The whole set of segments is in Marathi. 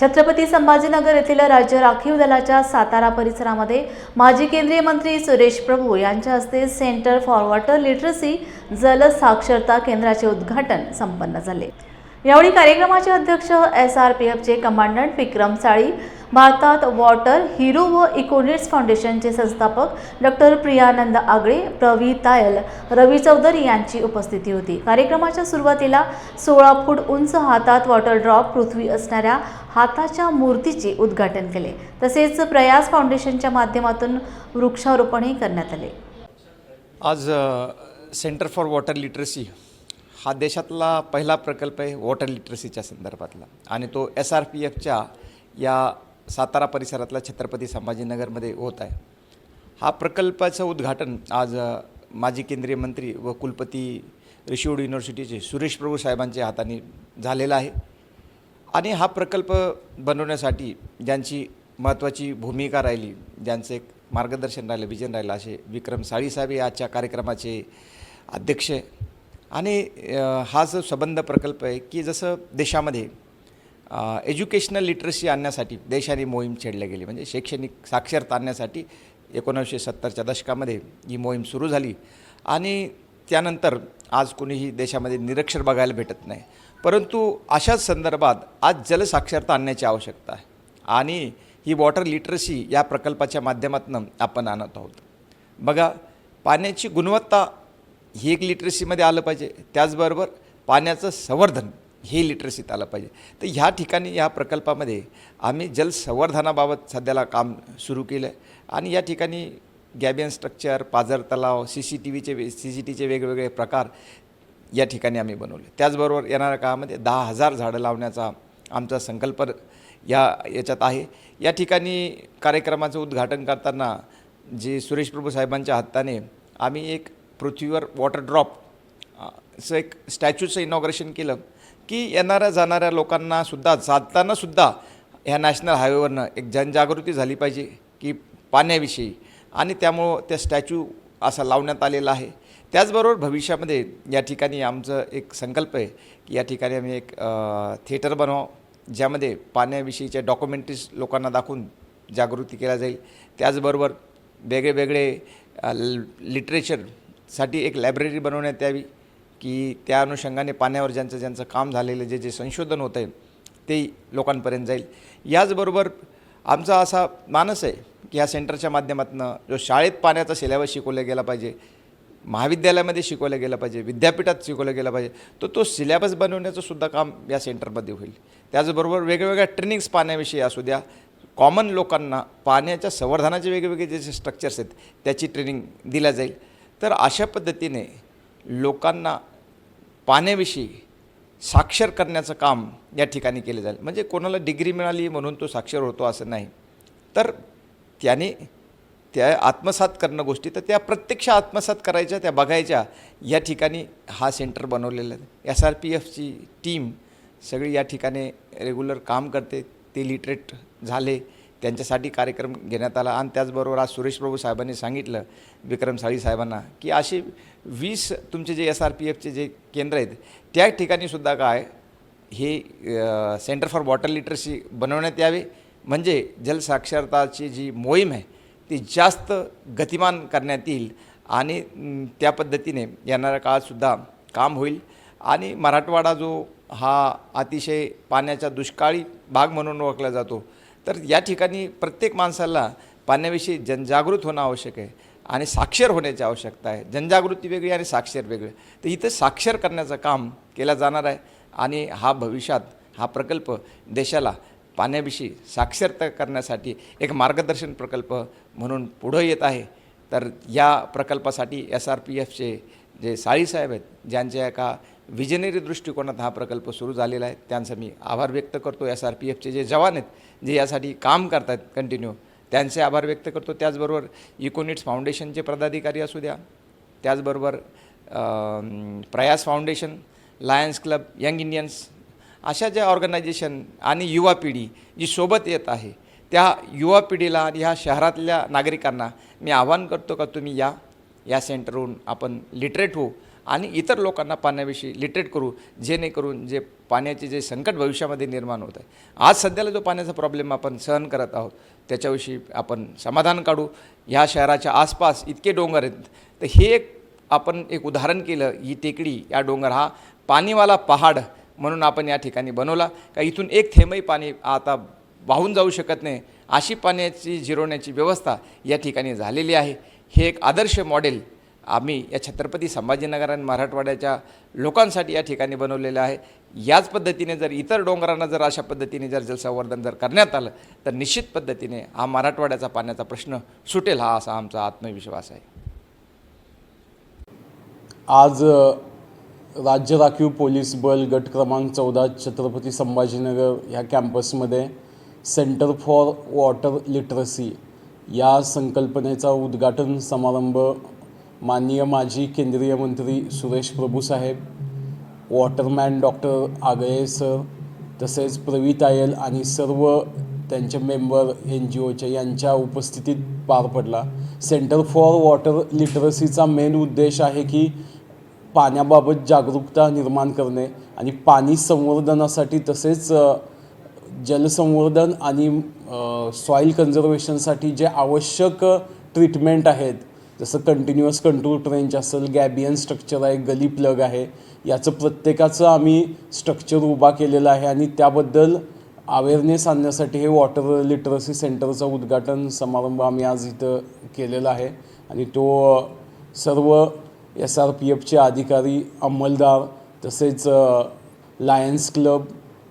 छत्रपती संभाजीनगर येथील राज्य राखीव दलाच्या सातारा परिसरामध्ये माजी केंद्रीय मंत्री सुरेश प्रभू यांच्या हस्ते सेंटर फॉर वॉटर लिटरसी जल साक्षरता केंद्राचे उद्घाटन संपन्न झाले. यावेळी कार्यक्रमाचे अध्यक्ष एस आर पी एफचे कमांडंट विक्रम साळी भारतात वॉटर हिरो व इकोनिट्स फाउंडेशनचे संस्थापक डॉक्टर प्रियानंद आगळे प्रवी तायल रवी चौधरी यांची उपस्थिती होती. कार्यक्रमाच्या सुरुवातीला सोळा फूट उंच हातात वॉटर ड्रॉप पृथ्वी असणाऱ्या हाताच्या मूर्तीचे उद्घाटन केले. तसेच प्रयास फाउंडेशनच्या माध्यमातून वृक्षारोपणही करण्यात आले. आज सेंटर फॉर वॉटर लिटरसी हा देशातला पहिला प्रकल्प आहे वॉटर लिटरसीच्या संदर्भातला. आणि तो एस आर पी एफच्या या सातारा परिसरातला छत्रपती संभाजीनगरमध्ये होत आहे. हा प्रकल्पाचं उद्घाटन आज माजी केंद्रीय मंत्री व कुलपती ऋषिवड युनिव्हर्सिटीचे सुरेश प्रभू साहेबांच्या हाताने झालेला आहे. आणि हा प्रकल्प बनवण्यासाठी ज्यांची महत्त्वाची भूमिका राहिली ज्यांचं एक मार्गदर्शन राहिलं विजन राहिलं असे विक्रम साळी साहेब हे आजच्या कार्यक्रमाचे अध्यक्ष आणि हा जो संबंध प्रकल्प आहे की जसं देशामध्ये एज्युकेशनल लिटरसी आणण्यासाठी देशाने मोहीम छेडल्या गेली. म्हणजे शैक्षणिक साक्षरता आणण्यासाठी एकोणीसशे सत्तरच्या दशकामध्ये ही मोहीम सुरू झाली. आणि त्यानंतर आज कोणीही देशामध्ये निरक्षर बघायला भेटत नाही. परंतु अशाच संदर्भात आज जलसाक्षरता आणण्याची आवश्यकता आहे. आणि ही वॉटर लिटरसी या प्रकल्पाच्या माध्यमातून आपण आणत आहोत. बघा पाण्याची गुणवत्ता ही एक लिटरसीमध्ये आलं पाहिजे. त्याचबरोबर पाण्याचं संवर्धन हे लिटरसीत आलं पाहिजे. तर ह्या ठिकाणी या प्रकल्पामध्ये आम्ही जलसंवर्धनाबाबत सध्याला काम सुरू केलं आहे आणि या ठिकाणी गॅबियन स्ट्रक्चर पाझर तलाव सी सी टी व्हीचे वे सी सी टीचे वेगवेगळे प्रकार या ठिकाणी आम्ही बनवले. त्याचबरोबर येणाऱ्या काळामध्ये दहा हजार झाडं लावण्याचा आमचा संकल्प या याच्यात आहे. या ठिकाणी कार्यक्रमाचं उद्घाटन करताना जे सुरेश प्रभू साहेबांच्या हाताने आम्ही एक पृथ्वीवर वॉटर ड्रॉप असं एक स्टॅच्यूचं इनॉग्रेशन केलं की येणाऱ्या जाणाऱ्या लोकांना सुद्धा जाताना सुद्धा ह्या नॅशनल हायवेवरनं एक जनजागृती झाली पाहिजे की पाण्याविषयी. आणि त्यामुळं त्या स्टॅच्यू असा लावण्यात आलेला आहे. त्याचबरोबर भविष्यामध्ये या ठिकाणी आमचं एक संकल्प आहे की या ठिकाणी आम्ही एक थिएटर बनवावं ज्यामध्ये पाण्याविषयीच्या डॉक्युमेंटरीज लोकांना दाखवून जागृती केल्या जाईल. त्याचबरोबर वेगळे वेगळे लिटरेचर साठी एक लायब्ररी बनवण्यात यावी की त्या अनुषंगाने पाण्यावर ज्यांचं ज्यांचं काम झालेलं जे जे संशोधन होतं आहे ते लोकांपर्यंत जाईल. याचबरोबर आमचा असा मानस आहे की ह्या सेंटरच्या माध्यमातून जो शाळेत पाण्याचा सिलेबस शिकवला गेला पाहिजे महाविद्यालयामध्ये शिकवलं गेलं पाहिजे विद्यापीठात शिकवलं गेलं पाहिजे तर तो सिलेबस बनवण्याचं सुद्धा काम या सेंटरमध्ये होईल. त्याचबरोबर वेगवेगळ्या ट्रेनिंग्स पाण्याविषयी असू द्या कॉमन लोकांना पाण्याच्या संवर्धनाचे वेगवेगळे जे स्ट्रक्चर्स आहेत त्याची ट्रेनिंग दिल्या जाईल. तर अशा पद्धतीने लोकांना पाण्याविषयी साक्षर करण्याचं काम या ठिकाणी केलं जाईल. म्हणजे कोणाला डिग्री मिळाली म्हणून तो साक्षर होतो असं नाही. तर त्याने त्या आत्मसात करणं गोष्टी तर त्या प्रत्यक्ष आत्मसात करायच्या त्या बघायच्या या ठिकाणी हा सेंटर बनवलेला आहे. एस आर पी एफची टीम सगळी या ठिकाणी रेग्युलर काम करते ते लिटरेट झाले. त्यांच्यासाठी कार्यक्रम घेण्यात आला. आणि त्याचबरोबर आज सुरेश प्रभू साहेबांनी सांगितलं विक्रम साळी साहेबांना की असे वीस तुमचे जे एस आर पी एफचे जे केंद्र आहेत त्या ठिकाणीसुद्धा काय हे सेंटर फॉर वॉटर लिटरसी बनवण्यात यावे. म्हणजे जलसाक्षरताची जी मोहीम आहे ती जास्त गतिमान करण्यात येईल आणि त्या पद्धतीने येणाऱ्या काळातसुद्धा काम होईल. आणि मराठवाडा जो हा अतिशय पाण्याचा दुष्काळी भाग म्हणून ओळखला जातो तर या ठिकाणी प्रत्येक माणसाला पाण्याविषयी जनजागृत होणं आवश्यक आहे आणि साक्षर होण्याची आवश्यकता आहे. जनजागृती वेगळी आणि साक्षर वेगळं. तर इथं साक्षर करण्याचं काम केलं जाणार आहे आणि हा भविष्यात हा प्रकल्प देशाला पाण्याविषयी साक्षरता करण्यासाठी एक मार्गदर्शन प्रकल्प म्हणून पुढं येत आहे. तर या प्रकल्पासाठी एस आर पी एफचे जे साळीसाहेब आहेत ज्यांच्या एका विजनरी दृष्टिकोनात हा प्रकल्प सुरू झालेला आहे त्यांचा मी आभार व्यक्त करतो. एस आर पी एफचे जे जवान आहेत जे यासाठी काम करत आहेत कंटिन्यू त्यांचे आभार व्यक्त करतो. त्याचबरोबर इकोनिट्स फाउंडेशनचे पदाधिकारी असू द्या त्याचबरोबर Prayas foundation Lions club young Indians अशा ज्या ऑर्गनायझेशन आणि युवा पिढी जी सोबत येत आहे त्या युवा पिढीला आणि ह्या शहरातल्या नागरिकांना मी आवाहन करतो का तुम्ही या या सेंटरहून आपण लिटरेट होऊ आणि इतर लोकांना पाण्याविषयी लिटरेट करू जेणेकरून जे पाण्याचे जे संकट भविष्यामध्ये निर्माण होत आहे. आज सध्याला जो पाण्याचा प्रॉब्लेम आपण सहन करत आहोत त्याच्याविषयी आपण समाधान काढू. ह्या शहराच्या आसपास इतके डोंगर आहेत. तर हे एक आपण एक उदाहरण केलं ही टेकडी या डोंगर हा पाणीवाला पहाड म्हणून आपण या ठिकाणी बनवला. का इथून एक थेंबही पाणी आता वाहून जाऊ शकत नाही. अशी पाण्याची जिरवण्याची व्यवस्था या ठिकाणी झालेली आहे. हे एक आदर्श मॉडेल आम्ही या छत्रपती संभाजीनगर आणि मराठवाड्याच्या लोकांसाठी या ठिकाणी बनवलेलं आहे. याच पद्धतीने जर इतर डोंगरांना जर अशा पद्धतीने जर जलसंवर्धन जर करण्यात आलं तर निश्चित पद्धतीने हा मराठवाड्याचा पाण्याचा प्रश्न सुटेल हा असा आमचा आत्मविश्वास आहे. आज राज्य राखीव पोलीस बल गट क्रमांक चौदा छत्रपती संभाजीनगर ह्या कॅम्पसमध्ये सेंटर फॉर वॉटर लिटरसी या संकल्पनेचा उद्घाटन समारंभ माननीय माजी केंद्रीय मंत्री सुरेश प्रभू साहेब वॉटरमॅन डॉक्टर आगळे सर तसेच प्रवीत आयल आणि सर्व त्यांचे मेंबर एन जी ओचे यांच्या उपस्थितीत पार पडला. सेंटर फॉर वॉटर लिटरसीचा मेन उद्देश आहे की पाण्याबाबत जागरूकता निर्माण करणे आणि पाणी संवर्धनासाठी तसेच जलसंवर्धन आणि सॉईल कन्झर्वेशनसाठी जे आवश्यक ट्रीटमेंट आहेत जसं कंटिन्युअस कंट्रोल ट्रेंच असेल गॅबियन स्ट्रक्चर आहे गली प्लग आहे याचं प्रत्येकाचं आम्ही स्ट्रक्चर उभा केलेलं आहे आणि त्याबद्दल अवेअरनेस आणण्यासाठी हे वॉटर लिटरसी सेंटरचं उद्घाटन समारंभ आम्ही आज इथं केलेला आहे. आणि तो सर्व एस आर पी एफचे अधिकारी अंमलदार तसेच Lions club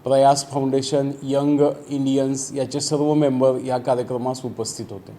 Prayas foundation young Indians याचे सर्व मेंबर या कार्यक्रमास उपस्थित होते.